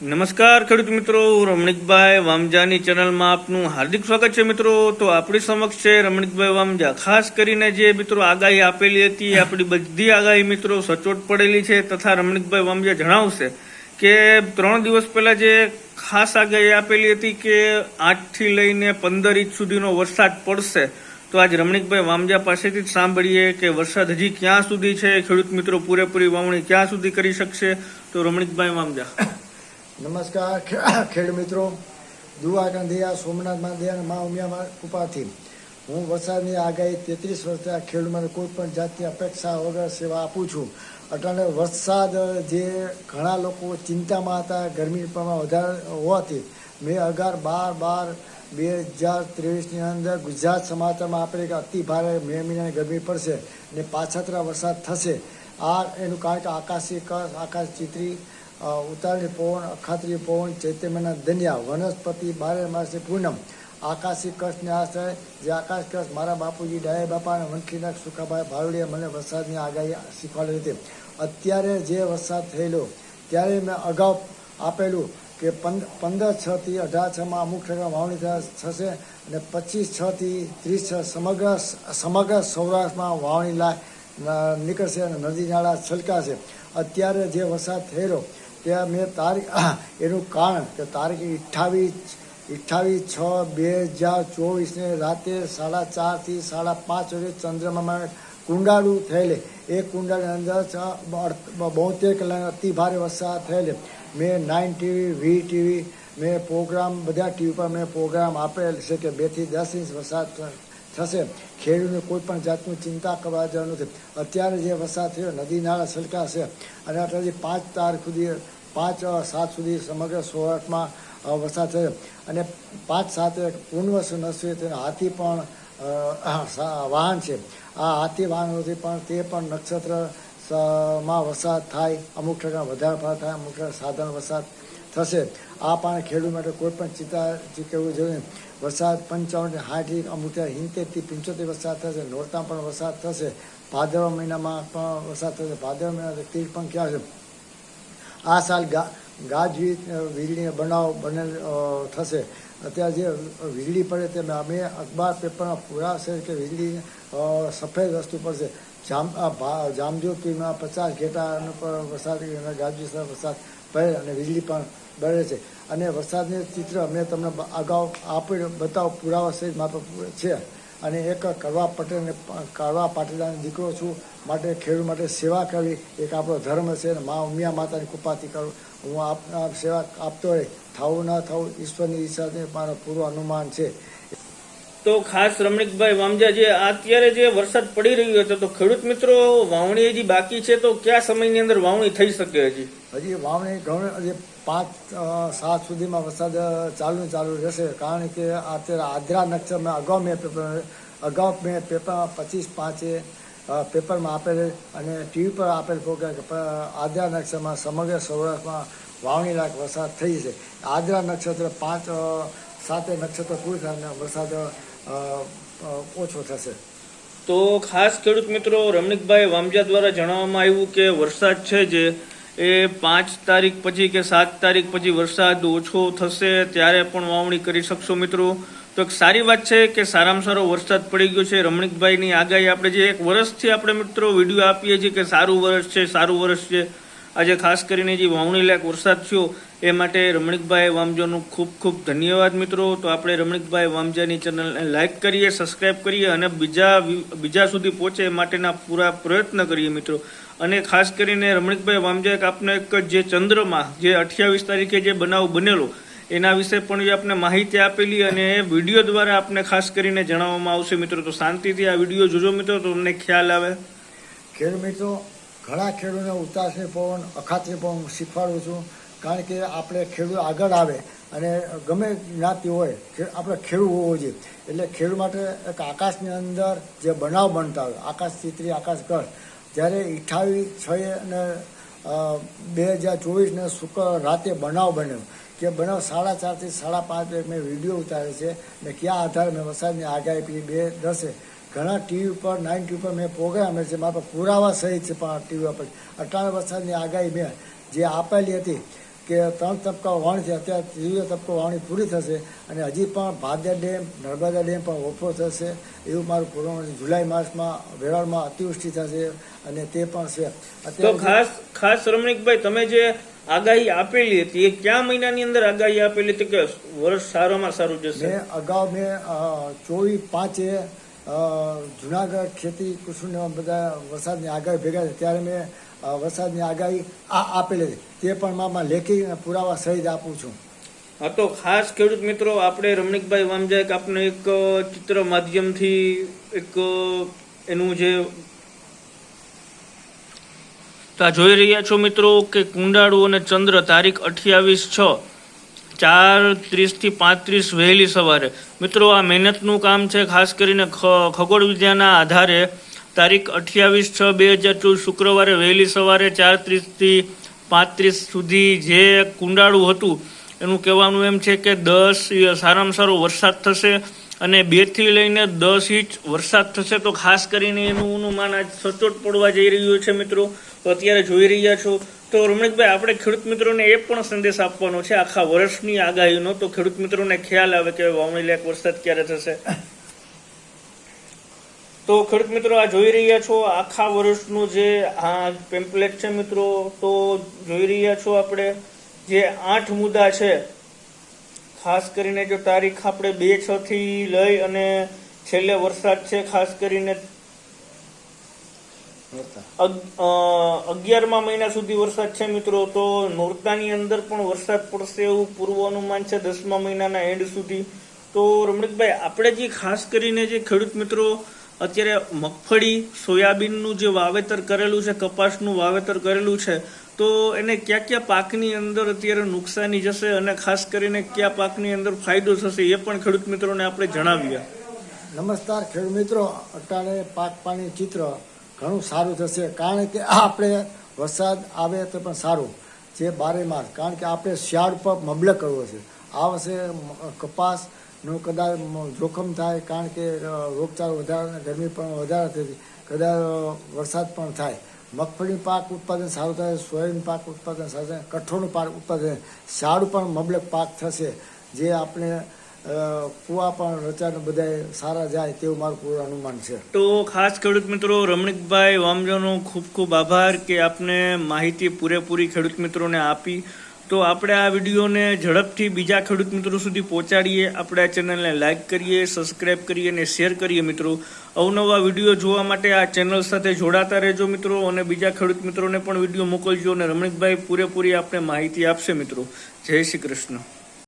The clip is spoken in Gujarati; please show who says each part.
Speaker 1: નમસ્કાર, ખેડૂત મિત્રો. હું રમણીકભાઈ વામજાની ચેનલમાં આપનું હાર્દિક સ્વાગત છે મિત્રો. તો આપણી સમક્ષ છે રમણીકભાઈ વામજા. ખાસ કરીને જે મિત્રો આગાહી આપેલી હતી, આપણી બધી આગાહી મિત્રો સચોટ પડેલી છે તથા રમણીકભાઈ વામજા જણાવશે કે ત્રણ દિવસ પહેલા જે ખાસ આગાહી આપેલી હતી કે આઠથી લઈને પંદર ઇંચ સુધીનો વરસાદ પડશે. તો આજ રમણીકભાઈ વામજા પાસેથી જ સાંભળીએ કે વરસાદ હજી ક્યાં સુધી છે? ખેડૂત મિત્રો, પૂરેપૂરી વાવણી ક્યાં સુધી કરી શકશે? તો રમણીકભાઈ વામજા.
Speaker 2: નમસ્કાર ખેડ મિત્રો. દુવા ગાંધીયા સોમનાથ મહાદેવ અને મા ઉમિયા કૃપાથી. હું વરસાદની આગાહી તેત્રીસ વર્ષથી આ ખેડૂતોને કોઈ પણ જાતની અપેક્ષા વગર સેવા આપું છું. અટાણે વરસાદ જે ઘણા લોકો ચિંતામાં હતા, ગરમી પ્રમાણ વધારે હોવાથી, મેં અગિયાર બાર બાર બે હજાર ત્રેવીસની અંદર ગુજરાત સમાચારમાં આપણે કે અતિ ભારે મે મહિનાની ગરમી પડશે ને પાછતરા વરસાદ થશે. આ એનું કારણ કે આકાશી આકાશ ચિત્રી ઉતારણી પવન અખાત્રી પવન ચૈત્યમના ધન્યા વનસ્પતિ, બારે માસે પૂનમ, આકાશી કષ્ટને આશ્રય જે આકાશ કચ્છ, મારા બાપુજી, ડાયા બાપા અને વંશીનાથ સુખાભાઈ ભાવડીએ મને વરસાદની આગાહી શીખવાડી હતી. અત્યારે જે વરસાદ થયેલો, ત્યારે મેં અગાઉ આપેલું કે પંદ- પંદર છ થી અઢાર છમાં અમુક ટકા વાવણી થશે અને પચીસ છ થી ત્રીસ છ સમગ્ર સમગ્ર સૌરાષ્ટ્રમાં વાવણી નીકળશે અને નદી નાળા છલકાશે. અત્યારે જે વરસાદ થયેલો ત્યાં મેં તારીખ એનું કારણ કે તારીખ અઠ્ઠાવીસ અઠ્ઠાવીસ, છ, બે હજાર ચોવીસને રાતે સાડા ચારથી સાડા પાંચ વાગે ચંદ્રમામાં કુંડાળું થયેલે. એ કુંડાળની અંદર બોતેર કલાક અતિ ભારે વરસાદ થયેલે. મેં નાઇન ટીવી, વી ટીવી, મેં પ્રોગ્રામ, બધા ટીવી પર મેં પ્રોગ્રામ આપેલ છે કે બેથી દસ ઇંચ વરસાદ થશે. ખેડૂતને કોઈ પણ જાતની ચિંતા કરવા જરૂર નથી. અત્યારે જે વરસાદ થયો નદી નાળા છલકાશે અને અત્યારથી પાંચ તારીખ સુધી પાંચ સાત સુધી સમગ્ર અ, વરસાદ થયો. અને પાંચ સાતે પૂર્ણવસ નસવે તેના હાથી પણ વાહન છે. આ હાથી વાહનોથી પણ તે પણ નક્ષત્ર માં વરસાદ થાય, અમુક ટકા વધારે થાય, અમુક ટકા સાધારણ વરસાદ થશે. આ પણ ખેડૂત માટે કોઈ પણ ચિંતા ચૂકવવું જોઈએ. વરસાદ પંચાવન સાઠ અમુક હિંતેરથી પંચોતેર વરસાદ થશે, નોરતા પણ વરસાદ થશે. ભાદરવા મહિનામાં પણ વરસાદ થશે. ભાદરવા મહિના તીર પણ ક્યાં છે. આ સાલ ગા, ગાજવીજ વીજળીનો બનાવ બનેલ થશે. અત્યારે જે વીજળી પડે તે અમે અખબાર પેપરમાં પૂરા છે કે વીજળી સફેદ વસ્તુ પડશે જામ ભા- પચાસ ઘેટાનો પણ વરસાદ અને વરસાદ પડે અને વીજળી પણ બળે છે. અને વરસાદનું ચિત્ર મેં તમને અગાઉ આપ્યું બતાવ, પુરાવા સહિત માત્ર છે. અને એક કરવા પટેલને કરવા પાટીદારનો દીકરો છું, માટે ખેડૂત માટે સેવા કરવી, એક આપણો ધર્મ છે અને મા ઉમિયા માતાની કૃપાથી કરું. હું આપ આપ સેવા આપતો હોય થવું ન થવું, ઈશ્વરની ઈચ્છાથી મારો પૂરું અનુમાન છે.
Speaker 1: તો ખાસ રમણીકભાઈ, વામજા, જે અત્યારે જે વરસાદ પડી રહ્યો હતો તો ખેડૂત મિત્રો, વાવણી હજી બાકી છે, તો કયા સમયની અંદર વાવણી થઈ શકે હજી?
Speaker 2: હજી વાવણી હજી પાંચ સાત સુધીમાં વરસાદ ચાલુ ચાલુ રહેશે. કારણ કે અત્યારે આદ્રા નક્ષત્રમાં અગાઉ મેં પેપર, અગાઉ મેં પેપરમાં પચીસ પાંચે પેપરમાં આપેલ અને ટીવી પર આપેલ પ્રોગ્રામ કે આદરા નક્ષત્રમાં સમગ્ર સૌરાષ્ટ્રમાં વાવણી લાયક વરસાદ થઈ છે. આદ્રા નક્ષત્ર પાંચ સાતે નક્ષત્ર પૂરું થાય વરસાદ ઓછો થશે.
Speaker 1: તો ખાસ ખેડૂત મિત્રો, રમણીકભાઈ વામજા દ્વારા જણાવવામાં આવ્યું કે વરસાદ છે જે, એ પાંચ તારીખ પછી કે સાત તારીખ પછી વરસાદ ઓછો થશે ત્યારે પણ વાવણી કરી શકશો મિત્રો. તો એક સારી વાત છે કે સારામાં સારો વરસાદ પડી ગયો છે. રમણીકભાઈની આગાહી આપણે જે એક વર્ષથી આપણે મિત્રો વીડિયો આપીએ છીએ કે સારું વર્ષ છે, સારું વર્ષ છે. આજે ખાસ કરીને જે વાવણી લાયક વરસાદ થયો એ માટે રમણીકભાઈ વામજાનું ખૂબ ખૂબ ધન્યવાદ મિત્રો. તો આપણે રમણીકભાઈ વામજાની ચેનલને લાઈક કરીએ સબસ્ક્રાઈબ કરીએ અને બીજા બીજા સુધી પહોંચે માટેના પૂરા પ્રયત્ન કરીએ મિત્રો. અને ખાસ કરીને રમણીકભાઈ વામજા એક આપને એક જે ચંદ્રમાં, જે અઠ્યાવીસ તારીખે જે બનાવ બનેલો, એના વિશે પણ જે આપને માહિતી આપેલી અને એ વીડિયો દ્વારા આપને ખાસ કરીને જણાવવામાં આવશે મિત્રો. તો શાંતિથી આ વીડિયો જોજો મિત્રો, તો તમને ખ્યાલ આવે.
Speaker 2: ખેડૂત મિત્રો, ઘણા ખેડૂતોને ઉતાસની પવન અખાત્રી પવન શીખવાડું છું. કારણ કે આપણે ખેડૂત આગળ આવે અને ગમે જ્ઞાતિ હોય આપણે ખેડૂત હોવો જોઈએ. એટલે ખેડૂત માટે એક આકાશની અંદર જે બનાવ બનતા હોય, આકાશ ચિત્રી, આકાશ ઘર, જ્યારે અઠાવીસ છ અને બે હજાર ચોવીસને શુક્ર રાતે બનાવ બન્યો, કે બનાવ સાડા ચારથી સાડા પાંચ મેં વીડિયો ઉતારે છે ને કયા આધારે મેં વરસાદની આગાહી પી બે દસે. ઘણા ટીવી ઉપર, નાઇન ટીવી પર મેં પ્રોગ્રામ છે, મારા પુરાવા સહિત છે, પણ ટીવી પર અટાણે વરસાદની આગાહી મેં જે આપેલી હતી કે ત્રણ તબક્કા વાવણી છે અત્યારે ત્રીજો તબક્કો વાવણી પૂરી થશે અને હજી પણ ભાદર ડેમ નર્મદા ડેમ પણ ઓફો થશે. એવું મારું પૂર્ણ જુલાઈ માસમાં વેરાળમાં અતિવૃષ્ટિ થશે અને તે પણ છે.
Speaker 1: તો ખાસ ખાસ રમણીકભાઈ તમે જે આગાહી આપેલી હતી એ કયા મહિનાની અંદર આગાહી આપેલી હતી કે વર્ષ સારામાં સારું જશે?
Speaker 2: મેં અગાઉ મેં ચોવીસ પાંચે જુનાગઢ ખેતી કુસુમ બધા વરસાદની આગાહી ભેગા ત્યારે મેં વરસાદની આગાહી આ આપેલી તે પણ મામાં લેખી પુરાવા સહિત આપું છું.
Speaker 1: હા તો ખાસ ખેડૂત મિત્રો, આપણે રમણીકભાઈ વામજાએ આપને એક ચિત્ર માધ્યમથી એક એનું જે જોઈ રહ્યા છો મિત્રો કે કુંડાળુ અને ચંદ્ર તારીખ અઠ્યાવીસ છ, ચાર ત્રીસથી પાંત્રીસ વહેલી સવારે. મિત્રો, આ મહેનતનું કામ છે, ખાસ કરીને ખગોળ વિદ્યાના આધારે તારીખ અઠ્યાવીસ છ બે હજાર ચોવીસ શુક્રવારે વહેલી સવારે ચાર ત્રીસથી પાંત્રીસ સુધી જે કુંડાળું હતું, એનું કહેવાનું એમ છે કે દસ સારામાં સારો વરસાદ થશે અને બેથી લઈને દસ ઇંચ વરસાદ થશે. તો ખાસ કરીને એનું અનુમાન આજ સચોટ પડવા જઈ રહ્યું છે મિત્રો. તો અત્યારે જોઈ રહ્યા છો. તો રમણીકભાઈ, આપણે ખેડૂત મિત્રોને એ પણ સંદેશ આપવાનો છે આખા વર્ષની આગાહીનો. તો ખેડૂત મિત્રોને ખ્યાલ આવે કે વાવણી લાયક વરસાદ ક્યારે થશે? તો ખેડૂત મિત્રો, આ જોઈ રહ્યા છો આખા વર્ષનું જે આ પેમ્પલેટ છે મિત્રો, તો જોઈ રહ્યા છો આપણે જે આઠ મુદ્દા છે. ખાસ કરીને જો તારીખ આપણે બે છ થી લઈ અને છેલ્લે વરસાદ છે, ખાસ કરીને અગ- અગિયારમા મહિના સુધી વરસાદ છે મિત્રો, તો નોરતાની અંદર પણ વરસાદ પડશે એવું પૂર્વ અનુમાન છે દસમા મહિનાના એન્ડ સુધી. તો રમણીકભાઈ, આપણે જે ખાસ કરીને જે ખેડૂત મિત્રો અત્યારે મગફળી, સોયાબીનનું જે વાવેતર કરેલું છે, કપાસનું વાવેતર કરેલું છે, તો એને કયા કયા પાકની અંદર અત્યારે નુકસાની જશે અને ખાસ કરીને કયા પાકની અંદર ફાયદો થશે એ પણ ખેડૂત મિત્રોને આપણે જણાવીએ.
Speaker 2: નમસ્કાર ખેડૂત મિત્રો. અટાણે પાક પાણી ચિત્ર ઘણું સારું થશે. કારણ કે આપણે વરસાદ આવે તો પણ સારું. જે બારે માસ કારણ કે આપણે શિયાળ પર મબલક કરવો છે. આ વર્ષે મ- કપાસનું કદાચ જોખમ થાય, કારણ કે રોગચાળો વધારે ગરમી પણ વધારે થતી. કદાચ વરસાદ પણ થાય. મગફળી પાક ઉત્પાદન સારું થાય સોયાબીન પાક ઉત્પાદન સારું થાય, કઠોળનું પાક ઉત્પાદન સારું પણ મબલક પાક થશે. જે આપણે કુવા પણ રચાને બધાય સારા જાય તેવું મારું પૂરું અનુમાન છે.
Speaker 1: તો ખાસ ખેડૂત મિત્રો, રમણીકભાઈ વામજાનો ખૂબ ખૂબ આભાર કે આપને માહિતી પૂરેપૂરી ખેડૂત મિત્રોને આપી. તો આપણે આ વિડીયોને ઝડપથી બીજા ખેડૂત મિત્રો સુધી પહોંચાડીએ. આપણે આ ચેનલને લાઇક કરીએ, સબસ્ક્રાઇબ કરીએ અને શેર કરીએ મિત્રો. અવનવા વીડિયો જોવા માટે આ ચેનલ સાથે જોડાતા રહેજો મિત્રો અને બીજા ખેડૂત મિત્રોને પણ વીડિયો મોકલજો અને રમણીકભાઈ પૂરેપૂરી આપણે માહિતી આપશે મિત્રો. જય શ્રી કૃષ્ણ.